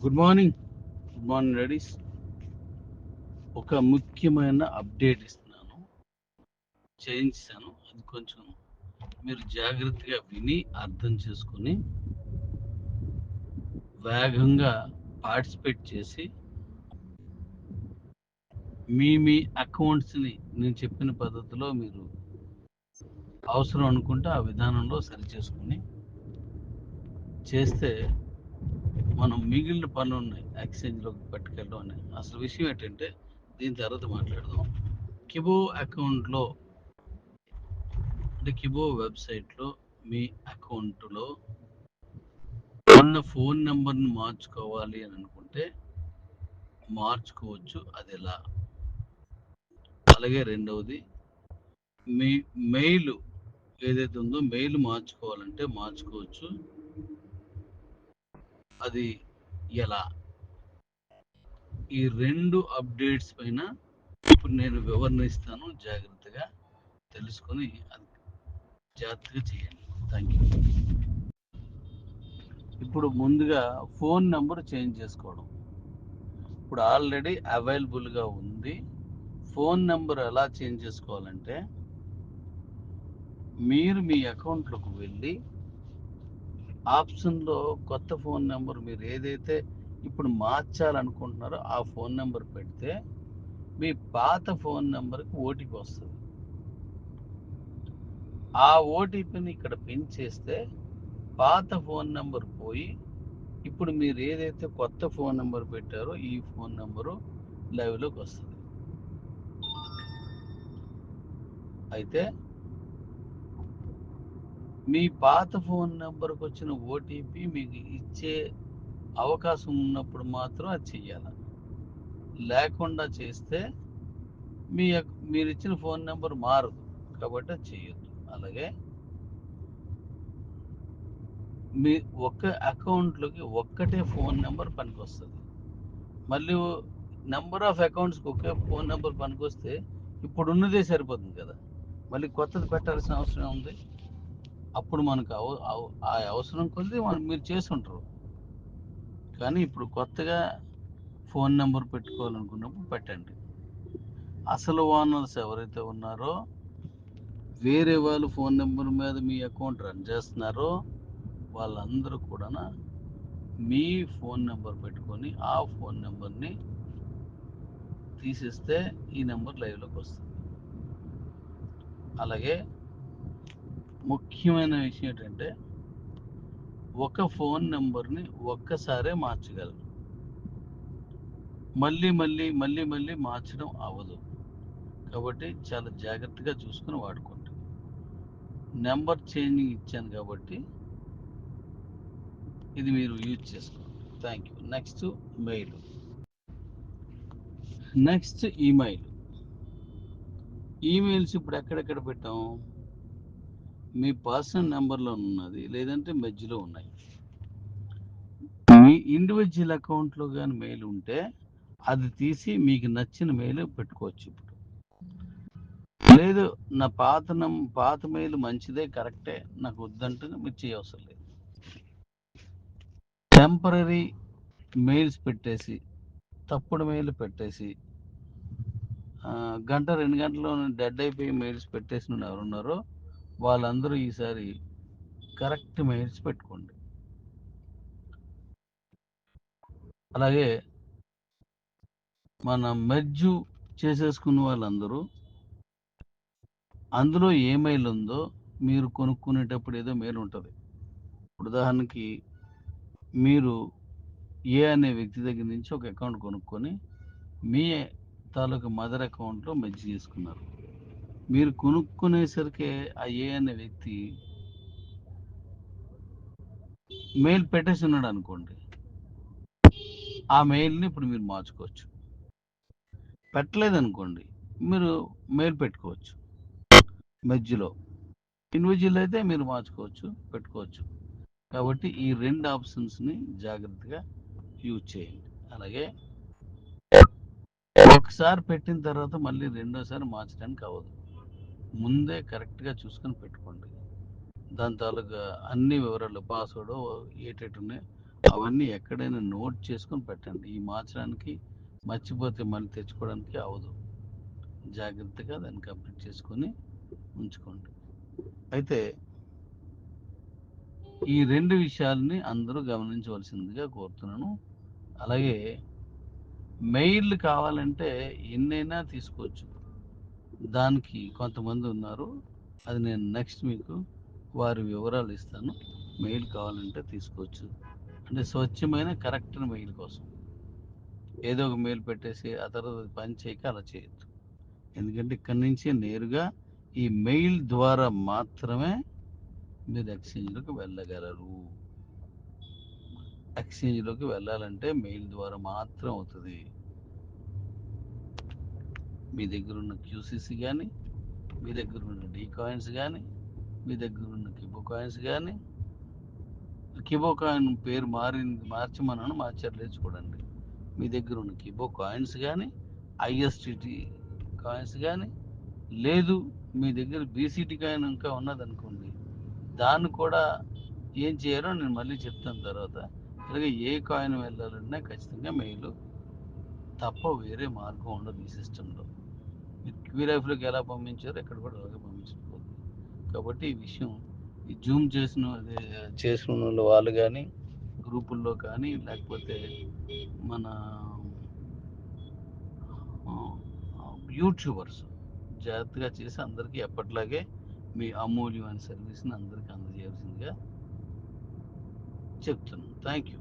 Good morning good morning రెడీస్ ఒక ముఖ్యమైన అప్డేట్ ఇస్తున్నాను. చేయించాను. అది కొంచెం మీరు జాగ్రత్తగా విని అర్థం చేసుకొని వేగంగా పార్టిసిపేట్ చేసి మీ మీ అకౌంట్స్ని నేను చెప్పిన పద్ధతిలో మీరు అవసరం అనుకుంటే ఆ విధానంలో సరి చేసుకుని చేస్తే మనం మిగిలిన పనులు ఉన్నాయి ఎక్స్చేంజ్లోకి పట్టుకెళ్ళడం అని అసలు విషయం ఏంటంటే దీని తర్వాత మాట్లాడదాం. కిబో అకౌంట్లో అంటే కిబో వెబ్సైట్లో మీ అకౌంట్లో ఉన్న ఫోన్ నెంబర్ని మార్చుకోవాలి అని అనుకుంటే మార్చుకోవచ్చు అది ఎలా? అలాగే రెండవది మీ మెయిల్ ఏదైతే ఉందో మెయిల్ మార్చుకోవాలంటే మార్చుకోవచ్చు. అది ఎలా? ఈ రెండు అప్డేట్స్ పైన ఇప్పుడు నేను వివరణ ఇస్తాను జాగ్రత్తగా తెలుసుకొని అది జాగ్రత్తగా చేయండి. థ్యాంక్ యూ ఇప్పుడు ముందుగా ఫోన్ నెంబర్ చేంజ్ చేసుకోవడం. ఇప్పుడు ఆల్రెడీ అవైలబుల్గా ఉంది. ఫోన్ నెంబర్ ఎలా చేంజ్ చేసుకోవాలంటే మీరు మీ అకౌంట్లోకి వెళ్ళి ఆప్షన్లో కొత్త ఫోన్ నెంబర్ మీరు ఏదైతే ఇప్పుడు మార్చాలనుకుంటున్నారో ఆ ఫోన్ నెంబర్ పెడితే మీ పాత ఫోన్ నెంబర్కి ఓటీపీ వస్తుంది. ఆ ఓటీపీని ఇక్కడ పిన్ చేస్తే పాత ఫోన్ నెంబర్ పోయి ఇప్పుడు మీరు ఏదైతే కొత్త ఫోన్ నెంబర్ పెట్టారో ఈ ఫోన్ నెంబరు లైవ్లోకి వస్తుంది. అయితే మీ పాత ఫోన్ నెంబర్కి వచ్చిన ఓటీపీ మీకు ఇచ్చే అవకాశం ఉన్నప్పుడు మాత్రం అది చెయ్యాలి? లేకుండా చేస్తే మీ యొక్క- మీరు ఇచ్చిన ఫోన్ నెంబర్ మారదు. కాబట్టి అది చేయొద్దు అలాగే మీ ఒక్క అకౌంట్లోకి ఒక్కటే ఫోన్ నెంబర్ పనికొస్తుంది. మళ్ళీ నెంబర్ ఆఫ్ అకౌంట్స్కి ఒకే ఫోన్ నెంబర్ పనికొస్తే ఇప్పుడు ఉన్నదే సరిపోతుంది కదా? మళ్ళీ కొత్తది పెట్టాల్సిన అవసరం ఉంది అప్పుడు మనకు అవ- అవ- ఆ అవసరం కొద్ది మనం మీరు చేసుంటారు కానీ ఇప్పుడు కొత్తగా ఫోన్ నెంబర్ పెట్టుకోవాలనుకున్నప్పుడు పెట్టండి. అసలు ఓనర్స్ ఎవరైతే ఉన్నారో వేరే వాళ్ళు ఫోన్ నెంబర్ మీద మీ అకౌంట్ రన్ చేస్తున్నారో వాళ్ళందరూ కూడా మీ ఫోన్ నెంబర్ పెట్టుకొని ఆ ఫోన్ నెంబర్ని తీసేస్తే ఈ నెంబర్ లైవ్లోకి వస్తుంది. అలాగే ముఖ్యమైన విషయం ఏంటంటే ఒక ఫోన్ నెంబర్ని ఒక్కసారే మార్చగలరు మళ్ళీ మళ్ళీ మళ్ళీ మళ్ళీ మార్చడం అవ్వదు. కాబట్టి చాలా జాగ్రత్తగా చూసుకుని వాడుకోండి. నెంబర్ చేంజింగ్ ఇచ్చాను కాబట్టి ఇది మీరు యూజ్ చేసుకోండి. Thank you. Next mail. Next email. Emails ఇప్పుడు ఎక్కడెక్కడ పెట్టాం? మీ పర్సనల్ నెంబర్లో ఉన్నది లేదంటే మధ్యలో ఉన్నాయి. మీ ఇండివిజువల్ అకౌంట్లో కానీ మెయిల్ ఉంటే అది తీసి మీకు నచ్చిన మెయిల్ పెట్టుకోవచ్చు ఇప్పుడు. లేదు నా పాత పాత మెయిల్ మంచిదే కరెక్టే నాకు వద్దంటే మీరు చేయవసరం లేదు. టెంపరీ మెయిల్స్ పెట్టేసి తప్పుడు మెయిల్ పెట్టేసి గంట రెండు గంటల్లో డెడ్ అయిపోయి మెయిల్స్ పెట్టేసిన ఎవరున్నారో వాళ్ళందరూ ఈసారి కరెక్ట్ మెయిల్స్ పెట్టుకోండి. అలాగే మన మెర్జు చేసేసుకున్న వాళ్ళందరూ అందులో ఏ మెయిల్ ఉందో మీరు కొనుక్కునేటప్పుడు ఏదో మెయిల్ ఉంటుంది. ఉదాహరణకి మీరు ఏ అనే వ్యక్తి దగ్గర నుంచి ఒక అకౌంట్ కొనుక్కొని మీ తాలూకు మదర్ అకౌంట్లో మెర్జ్ చేసుకున్నారు. మీరు కొనుక్కునేసరికి ఆ ఏ అనే వ్యక్తి మెయిల్ పెట్టేసి ఉన్నాడు అనుకోండి. ఆ మెయిల్ని ఇప్పుడు మీరు మార్చుకోవచ్చు. పెట్టలేదు అనుకోండి మీరు మెయిల్ పెట్టుకోవచ్చు. మధ్యలో ఇండివిజువల్ అయితే మీరు మార్చుకోవచ్చు పెట్టుకోవచ్చు. కాబట్టి ఈ రెండు ఆప్షన్స్ని జాగ్రత్తగా యూజ్ చేయండి. అలాగే ఒకసారి పెట్టిన తర్వాత మళ్ళీ రెండోసారి మార్చడానికి అవ్వదు. ముందే కరెక్ట్గా చూసుకొని పెట్టుకోండి. దాని తాలూకా అన్ని వివరాలు పాస్వర్డ్ ఏటేటి ఉన్నాయి అవన్నీ ఎక్కడైనా నోట్ చేసుకొని పెట్టండి. ఈ మార్చడానికి మర్చిపోతే మళ్ళీ తెచ్చుకోవడానికి అవదు జాగ్రత్తగా దాన్ని కంప్లీట్ చేసుకొని ఉంచుకోండి. అయితే ఈ రెండు విషయాల్ని అందరూ గమనించవలసిందిగా కోరుతున్నాను. అలాగే మెయిల్ కావాలంటే ఎన్నైనా తీసుకోవచ్చు. దానికి కొంతమంది ఉన్నారు. అది నేను నెక్స్ట్ మీకు వారి వివరాలు ఇస్తాను. మెయిల్ కావాలంటే తీసుకోవచ్చు. అంటే స్వచ్ఛమైన కరెక్ట్ మెయిల్ కోసం. ఏదో ఒక మెయిల్ పెట్టేసి ఆ తర్వాత పని చేయక అలా చేయొద్దు. ఎందుకంటే ఇక్కడి నుంచి నేరుగా ఈ మెయిల్ ద్వారా మాత్రమే మీరు ఎక్స్చేంజ్లోకి వెళ్ళగలరు. ఎక్స్చేంజ్లోకి వెళ్ళాలంటే మెయిల్ ద్వారా మాత్రం అవుతుంది. మీ దగ్గర ఉన్న క్యూసీసీ కానీ మీ దగ్గర ఉన్న డీ కాయిన్స్ కానీ మీ దగ్గర ఉన్న కిబో కాయిన్స్ కానీ కిబో కాయిన్ పేరు మారింది మార్చమన్నాను మార్చట్లేదు చూడండి మీ దగ్గర ఉన్న కిబో కాయిన్స్ కానీ ఐఎస్టిటి కాయిన్స్ కానీ లేదు మీ దగ్గర బీసీటీ కాయిన్ ఇంకా ఉన్నదనుకోండి దాన్ని కూడా ఏం చేయాలో నేను మళ్ళీ చెప్తాను తర్వాత. అలాగే ఏ కాయిన్ వెళ్ళాలన్నా ఖచ్చితంగా మెయిల్ తప్ప వేరే మార్గం ఉండదు ఈ సిస్టంలో మీరు క్యూ లైఫ్లోకి ఎలా పంపించారో ఇక్కడ కూడా అలాగే పంపించకపోతుంది కాబట్టి ఈ విషయం ఈ జూమ్ చేసిన చేసిన వాళ్ళు కానీ గ్రూపుల్లో కానీ లేకపోతే మన యూట్యూబర్స్ జాగ్రత్తగా చేసి అందరికీ ఎప్పట్లాగే మీ అమూల్యమైన సర్వీస్ని అందరికీ అందజేయాల్సిందిగా చెప్తున్నాను. Thank you